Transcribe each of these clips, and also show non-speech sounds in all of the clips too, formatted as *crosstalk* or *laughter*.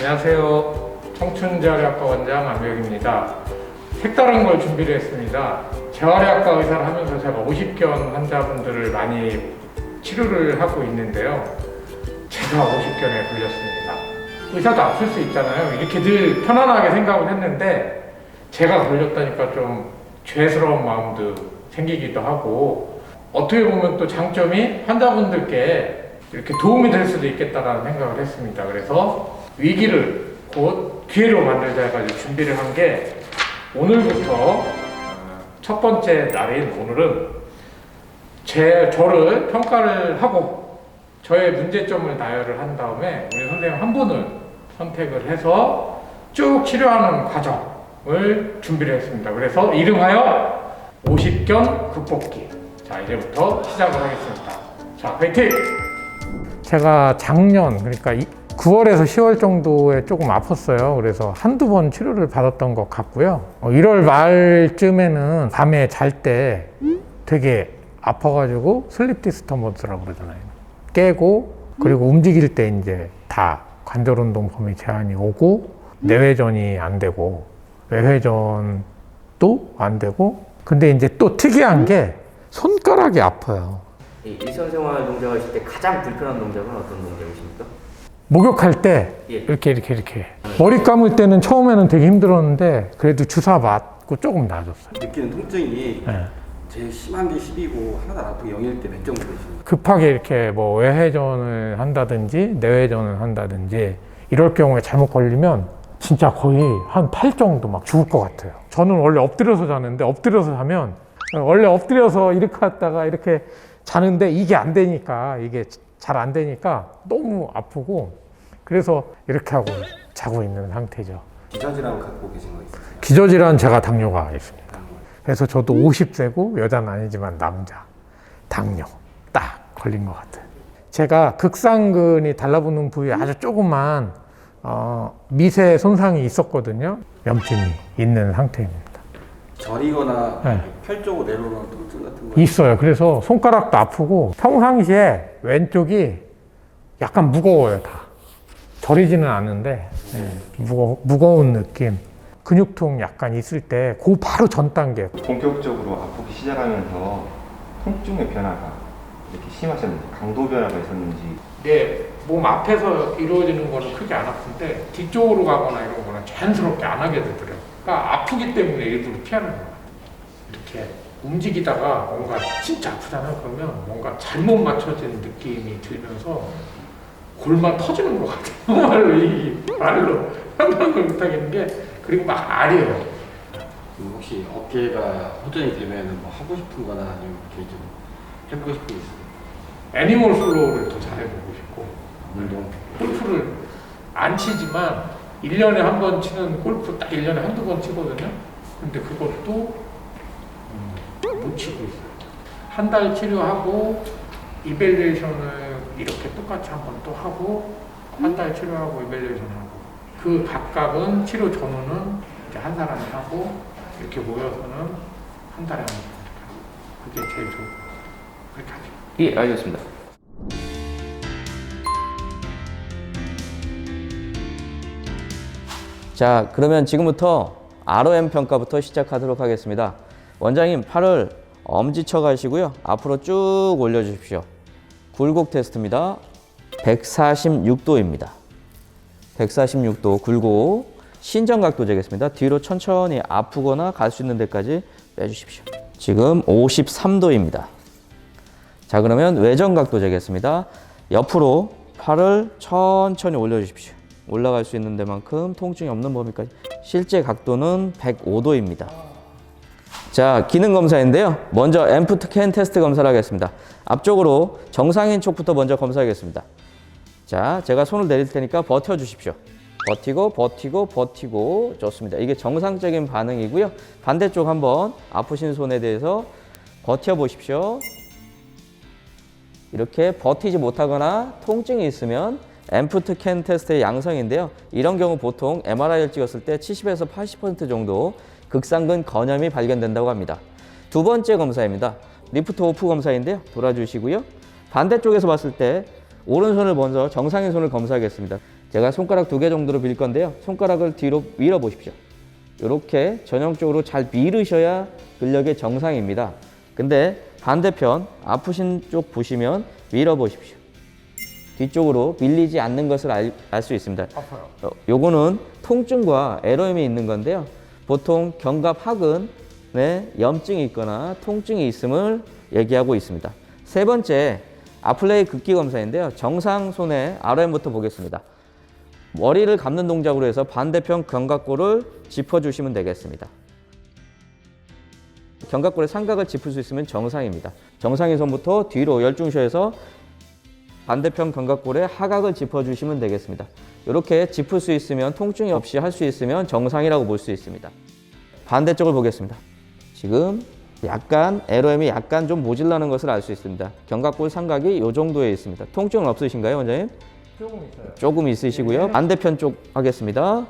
안녕하세요. 청춘재활의학과 원장 안명입니다. 색다른 걸 준비를 했습니다. 재활의학과 의사를 하면서 제가 50견 환자분들을 많이 치료를 하고 있는데요. 제가 50견에 걸렸습니다. 의사도 아플 수 있잖아요. 이렇게 늘 편안하게 생각을 했는데 제가 걸렸다니까 좀 죄스러운 마음도 생기기도 하고 어떻게 보면 또 장점이 환자분들께 이렇게 도움이 될 수도 있겠다라는 생각을 했습니다. 그래서 위기를 곧 기회로 만들자 해가지고 준비를 한 게 오늘부터 어, 첫 번째 날인 오늘은 제 저를 평가를 하고 저의 문제점을 나열을 한 다음에 우리 선생님 한 분을 선택을 해서 쭉 치료하는 과정을 준비를 했습니다. 그래서 이름하여 50견 극복기. 자, 이제부터 시작을 하겠습니다. 자, 화이팅! 제가 작년, 그러니까 9월에서 10월 정도에 조금 아팠어요. 그래서 한두 번 치료를 받았던 것 같고요. 어, 1월 말쯤에는 밤에 잘 때 되게 아파가지고 슬립 디스터번스라고 그러잖아요. 깨고 그리고 움직일 때 이제 다 관절 운동 범위 제한이 오고 내회전이 안 되고 외회전도 안 되고 근데 이제 또 특이한 게 손가락이 아파요. 이 일상생활 동작하실 때 가장 불편한 동작은 어떤 동작이십니까? 목욕할 때 예. 이렇게 이렇게 이렇게 머리 감을 때는 처음에는 되게 힘들었는데 그래도 주사 맞고 조금 나아졌어요. 느끼는 통증이 예. 제일 심한 게 10이고 하나도 안 아프고 0일 때 몇 정도 되십니까? 급하게 이렇게 뭐 외회전을 한다든지 내회전을 한다든지 이럴 경우에 잘못 걸리면 진짜 거의 한 8 정도 막 죽을 것 같아요. 저는 원래 엎드려서 자는데 엎드려서 자면 원래 엎드려서 이렇게 했다가 이렇게 자는데 이게 안 되니까 이게 잘 안 되니까 너무 아프고 그래서 이렇게 하고 자고 있는 상태죠. 기저질환 갖고 계신 거 있으세요? 기저질환 제가 당뇨가 있습니다. 그래서 저도 50세고 여자는 아니지만 남자 당뇨 딱 걸린 것 같아요. 제가 극상근이 달라붙는 부위에 아주 조그만 어, 미세 손상이 있었거든요. 염증이 있는 상태입니다. 저리거나 네. 펼 쪽으로 내려오는 통증 같은 거 있어요. 그래서 손가락도 아프고 평상시에 왼쪽이 약간 무거워요 다. 저리지는 않는데 예, 무거, 무거운 느낌. 근육통 약간 있을 때 그 바로 전 단계 본격적으로 아프기 시작하면서 통증의 변화가 이렇게 심하셨는지 강도 변화가 있었는지 내 몸 앞에서 이루어지는 거는 크게 안 아픈데 뒤쪽으로 가거나 이런 거는 자연스럽게 안 하게 되더라고요. 아프기 때문에 일부러 피하는 거예요. 이렇게 움직이다가 뭔가 진짜 아프잖아요. 그러면 뭔가 잘못 맞춰진 느낌이 들면서 골만 터지는 것 같아요. *laughs* 정말로 이 말로 설명을 못하겠는 게 그리고 막 아려요. 그럼 혹시 어깨가 호전이 되면 뭐 하고 싶은 거나 아니면 이렇게 좀 해보고 싶은 게 있어요? 애니멀 플로우를 더 잘해보고 싶고 운동 골프를 안 치지만 1년에 한 번 치는 골프 딱 1년에 한두 번 치거든요. 근데 그것도 음, 못 치고 있어요. 한 달 치료하고 이벨리에이션을 이렇게 똑같이 한 번 또 하고 한 달 치료하고 이벨리에이션 하고 그 각각은 치료 전후는 이제 한 사람이 하고 이렇게 모여서는 한 달에 한 번. 그게 제일 좋고 그렇게 하죠. 예, 알겠습니다. 자, 그러면 지금부터 ROM 평가부터 시작하도록 하겠습니다. 원장님 팔을 엄지쳐 가시고요. 앞으로 쭉 올려 주십시오. 굴곡 테스트입니다. 146도입니다. 146도 굴곡 신전 각도 재겠습니다. 뒤로 천천히 아프거나 갈 수 있는 데까지 빼주십시오. 지금 53도입니다. 자 그러면 외전 각도 재겠습니다. 옆으로 팔을 천천히 올려주십시오. 올라갈 수 있는 데만큼 통증이 없는 범위까지. 실제 각도는 105도입니다. 자 기능 검사인데요. 먼저 앰프트 캔 테스트 검사를 하겠습니다. 앞쪽으로 정상인 쪽부터 먼저 검사하겠습니다. 자 제가 손을 내릴 테니까 버텨 주십시오. 버티고 버티고 버티고 좋습니다. 이게 정상적인 반응이고요. 반대쪽 한번 아프신 손에 대해서 버텨 보십시오. 이렇게 버티지 못하거나 통증이 있으면 앰프트 캔 테스트의 양성인데요. 이런 경우 보통 MRI를 찍었을 때 70에서 80% 정도 극상근 건염이 발견된다고 합니다. 두 번째 검사입니다. 리프트 오프 검사인데요. 돌아주시고요. 반대쪽에서 봤을 때 오른손을 먼저 정상인 손을 검사하겠습니다. 제가 손가락 두 개 정도로 빌 건데요. 손가락을 뒤로 밀어 보십시오. 이렇게 전형적으로 잘 밀으셔야 근력의 정상입니다. 근데 반대편 아프신 쪽 보시면 밀어 보십시오. 뒤쪽으로 밀리지 않는 것을 알 수 있습니다. 아파요. 어, 요거는 통증과 애로움이 있는 건데요. 보통 견갑하근에 염증이 있거나 통증이 있음을 얘기하고 있습니다. 세 번째, 아플레이 극기 검사인데요. 정상 손의 RM부터 보겠습니다. 머리를 감는 동작으로 해서 반대편 견갑골을 짚어주시면 되겠습니다. 견갑골의 삼각을 짚을 수 있으면 정상입니다. 정상의 손부터 뒤로 열중셔서 반대편 견갑골의 하각을 짚어주시면 되겠습니다. 이렇게 짚을 수 있으면 통증이 없이 할 수 있으면 정상이라고 볼 수 있습니다. 반대쪽을 보겠습니다. 지금 약간 LOM이 약간 좀 모질라는 것을 알 수 있습니다. 견갑골 삼각이 이 정도에 있습니다. 통증은 없으신가요, 원장님? 조금 있어요. 조금 있으시고요. 반대편 쪽 하겠습니다.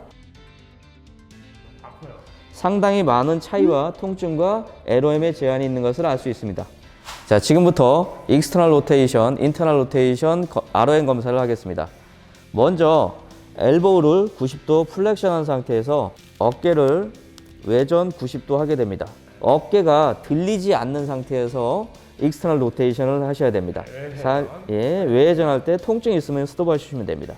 상당히 많은 차이와 통증과 LOM의 제한이 있는 것을 알 수 있습니다. 자, 지금부터 익스터널 로테이션, 인터널 로테이션 ROM 검사를 하겠습니다. 먼저 엘보우를 90도 플렉션한 상태에서 어깨를 외전 90도 하게 됩니다. 어깨가 들리지 않는 상태에서 익스터널 로테이션을 하셔야 됩니다. 살, 예, 외전할 때 통증이 있으면 스톱 하시면 됩니다.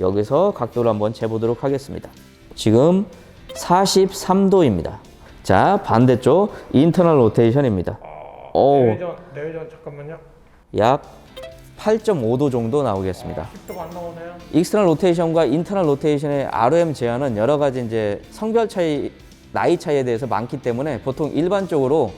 여기서 각도를 한번 재보도록 하겠습니다. 지금 43도입니다. 자, 반대쪽 인터널 로테이션입니다. 오. 내외전, 내외전 잠깐만요. 약 8.5도 정도 나오겠습니다. 10도가 안 나오네요. 익스터널 로테이션과 인터널 로테이션의 ROM 제한은 여러 가지 이제 성별 차이, 나이 차이에 대해서 많기 때문에 보통 일반적으로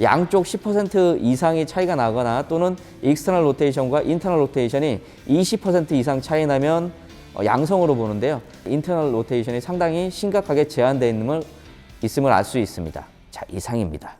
양쪽 10% 이상의 차이가 나거나 또는 익스터널 로테이션과 인터널 로테이션이 20% 이상 차이 나면 어, 양성으로 보는데요. 인터널 로테이션이 상당히 심각하게 제한되어 있는 걸 있음을 알 수 있습니다. 자, 이상입니다.